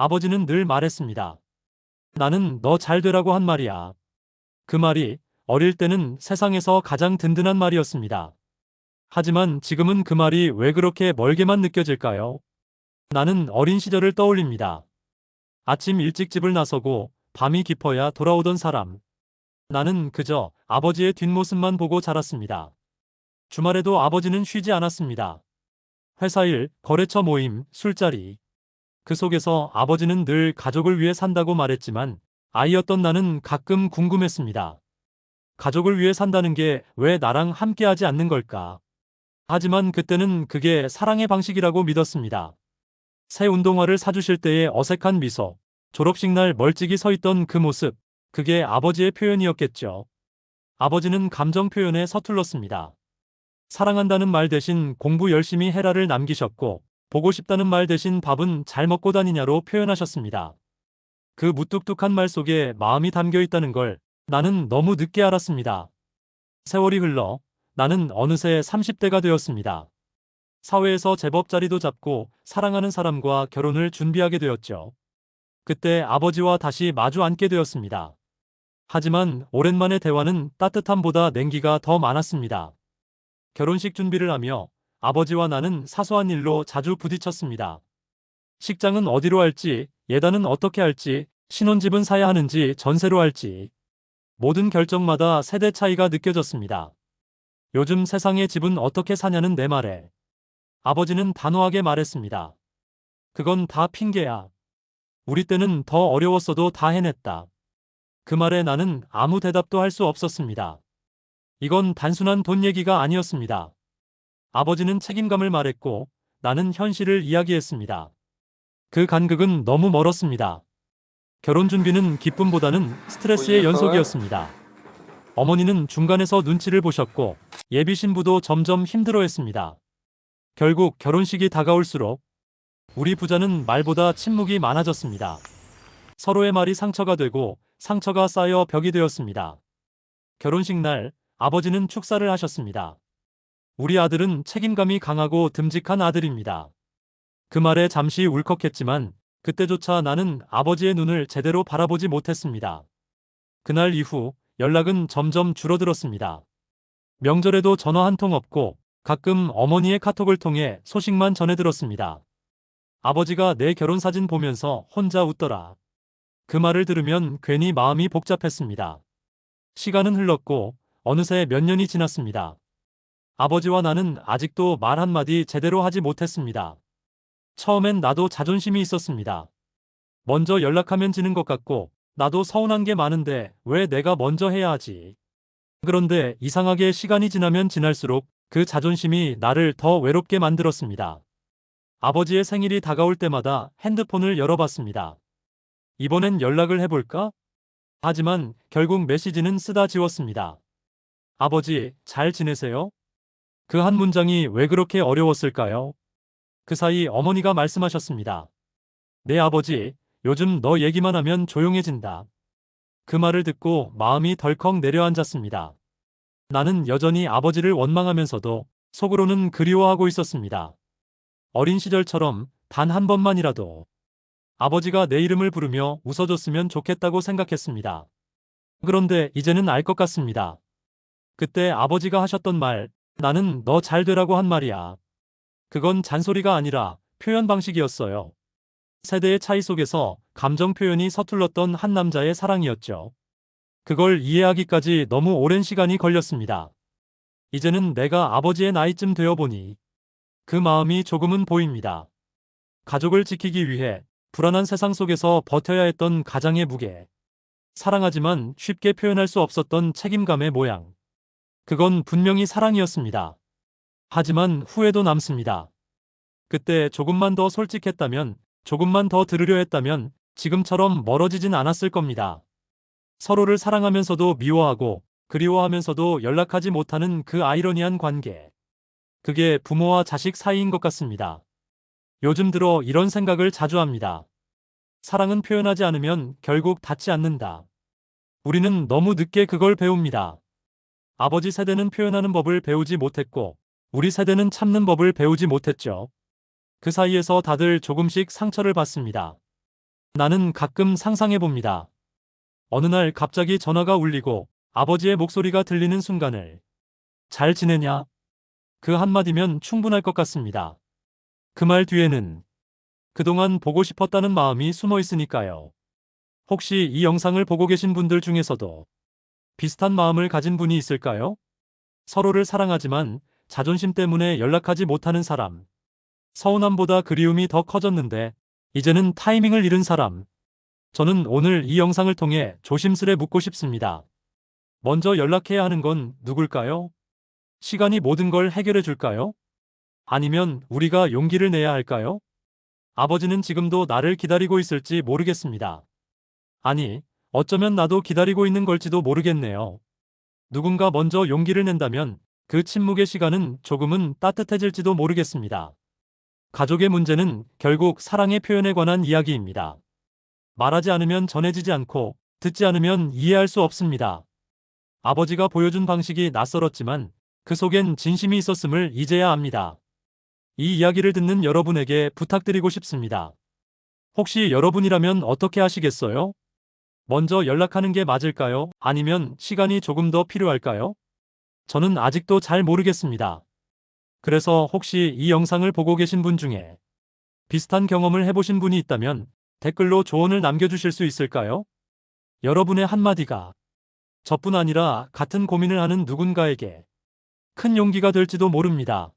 아버지는 늘 말했습니다. 나는 너 잘 되라고 한 말이야. 그 말이 어릴 때는 세상에서 가장 든든한 말이었습니다. 하지만 지금은 그 말이 왜 그렇게 멀게만 느껴질까요? 나는 어린 시절을 떠올립니다. 아침 일찍 집을 나서고 밤이 깊어야 돌아오던 사람. 나는 그저 아버지의 뒷모습만 보고 자랐습니다. 주말에도 아버지는 쉬지 않았습니다. 회사 일, 거래처 모임, 술자리. 그 속에서 아버지는 늘 가족을 위해 산다고 말했지만 아이였던 나는 가끔 궁금했습니다. 가족을 위해 산다는 게 왜 나랑 함께하지 않는 걸까? 하지만 그때는 그게 사랑의 방식이라고 믿었습니다. 새 운동화를 사주실 때의 어색한 미소, 졸업식 날 멀찍이 서 있던 그 모습, 그게 아버지의 표현이었겠죠. 아버지는 감정 표현에 서툴렀습니다. 사랑한다는 말 대신 공부 열심히 해라를 남기셨고, 보고 싶다는 말 대신 밥은 잘 먹고 다니냐로 표현하셨습니다. 그 무뚝뚝한 말 속에 마음이 담겨 있다는 걸 나는 너무 늦게 알았습니다. 세월이 흘러 나는 어느새 30대가 되었습니다. 사회에서 제법 자리도 잡고 사랑하는 사람과 결혼을 준비하게 되었죠. 그때 아버지와 다시 마주 앉게 되었습니다. 하지만 오랜만의 대화는 따뜻함보다 냉기가 더 많았습니다. 결혼식 준비를 하며 아버지와 나는 사소한 일로 자주 부딪혔습니다. 식장은 어디로 할지, 예단은 어떻게 할지, 신혼집은 사야 하는지 전세로 할지. 모든 결정마다 세대 차이가 느껴졌습니다. 요즘 세상의 집은 어떻게 사냐는 내 말에. 아버지는 단호하게 말했습니다. 그건 다 핑계야. 우리 때는 더 어려웠어도 다 해냈다. 그 말에 나는 아무 대답도 할 수 없었습니다. 이건 단순한 돈 얘기가 아니었습니다. 아버지는 책임감을 말했고 나는 현실을 이야기했습니다. 그 간극은 너무 멀었습니다. 결혼 준비는 기쁨보다는 스트레스의 연속이었습니다. 어머니는 중간에서 눈치를 보셨고 예비 신부도 점점 힘들어했습니다. 결국 결혼식이 다가올수록 우리 부자는 말보다 침묵이 많아졌습니다. 서로의 말이 상처가 되고 상처가 쌓여 벽이 되었습니다. 결혼식 날 아버지는 축사를 하셨습니다. 우리 아들은 책임감이 강하고 듬직한 아들입니다. 그 말에 잠시 울컥했지만 그때조차 나는 아버지의 눈을 제대로 바라보지 못했습니다. 그날 이후 연락은 점점 줄어들었습니다. 명절에도 전화 한 통 없고 가끔 어머니의 카톡을 통해 소식만 전해들었습니다. 아버지가 내 결혼 사진 보면서 혼자 웃더라. 그 말을 들으면 괜히 마음이 복잡했습니다. 시간은 흘렀고 어느새 몇 년이 지났습니다. 아버지와 나는 아직도 말 한마디 제대로 하지 못했습니다. 처음엔 나도 자존심이 있었습니다. 먼저 연락하면 지는 것 같고 나도 서운한 게 많은데 왜 내가 먼저 해야 하지? 그런데 이상하게 시간이 지나면 지날수록 그 자존심이 나를 더 외롭게 만들었습니다. 아버지의 생일이 다가올 때마다 핸드폰을 열어봤습니다. 이번엔 연락을 해볼까? 하지만 결국 메시지는 쓰다 지웠습니다. 아버지, 잘 지내세요? 그 한 문장이 왜 그렇게 어려웠을까요? 그 사이 어머니가 말씀하셨습니다. 내 아버지, 요즘 너 얘기만 하면 조용해진다. 그 말을 듣고 마음이 덜컥 내려앉았습니다. 나는 여전히 아버지를 원망하면서도 속으로는 그리워하고 있었습니다. 어린 시절처럼 단 한 번만이라도 아버지가 내 이름을 부르며 웃어줬으면 좋겠다고 생각했습니다. 그런데 이제는 알 것 같습니다. 그때 아버지가 하셨던 말, 나는 너 잘 되라고 한 말이야. 그건 잔소리가 아니라 표현 방식이었어요. 세대의 차이 속에서 감정 표현이 서툴렀던 한 남자의 사랑이었죠. 그걸 이해하기까지 너무 오랜 시간이 걸렸습니다. 이제는 내가 아버지의 나이쯤 되어 보니 그 마음이 조금은 보입니다. 가족을 지키기 위해 불안한 세상 속에서 버텨야 했던 가장의 무게. 사랑하지만 쉽게 표현할 수 없었던 책임감의 모양. 그건 분명히 사랑이었습니다. 하지만 후회도 남습니다. 그때 조금만 더 솔직했다면, 조금만 더 들으려 했다면 지금처럼 멀어지진 않았을 겁니다. 서로를 사랑하면서도 미워하고 그리워하면서도 연락하지 못하는 그 아이러니한 관계. 그게 부모와 자식 사이인 것 같습니다. 요즘 들어 이런 생각을 자주 합니다. 사랑은 표현하지 않으면 결국 닿지 않는다. 우리는 너무 늦게 그걸 배웁니다. 아버지 세대는 표현하는 법을 배우지 못했고, 우리 세대는 참는 법을 배우지 못했죠. 그 사이에서 다들 조금씩 상처를 받습니다. 나는 가끔 상상해 봅니다. 어느 날 갑자기 전화가 울리고 아버지의 목소리가 들리는 순간을 잘 지내냐? 그 한마디면 충분할 것 같습니다. 그 말 뒤에는 그동안 보고 싶었다는 마음이 숨어 있으니까요. 혹시 이 영상을 보고 계신 분들 중에서도 비슷한 마음을 가진 분이 있을까요? 서로를 사랑하지만 자존심 때문에 연락하지 못하는 사람. 서운함보다 그리움이 더 커졌는데 이제는 타이밍을 잃은 사람. 저는 오늘 이 영상을 통해 조심스레 묻고 싶습니다. 먼저 연락해야 하는 건 누굴까요? 시간이 모든 걸 해결해 줄까요? 아니면 우리가 용기를 내야 할까요? 아버지는 지금도 나를 기다리고 있을지 모르겠습니다. 아니, 어쩌면 나도 기다리고 있는 걸지도 모르겠네요. 누군가 먼저 용기를 낸다면 그 침묵의 시간은 조금은 따뜻해질지도 모르겠습니다. 가족의 문제는 결국 사랑의 표현에 관한 이야기입니다. 말하지 않으면 전해지지 않고 듣지 않으면 이해할 수 없습니다. 아버지가 보여준 방식이 낯설었지만 그 속엔 진심이 있었음을 이제야 압니다. 이 이야기를 듣는 여러분에게 부탁드리고 싶습니다. 혹시 여러분이라면 어떻게 하시겠어요? 먼저 연락하는 게 맞을까요? 아니면 시간이 조금 더 필요할까요? 저는 아직도 잘 모르겠습니다. 그래서 혹시 이 영상을 보고 계신 분 중에 비슷한 경험을 해보신 분이 있다면 댓글로 조언을 남겨주실 수 있을까요? 여러분의 한마디가 저뿐 아니라 같은 고민을 하는 누군가에게 큰 용기가 될지도 모릅니다.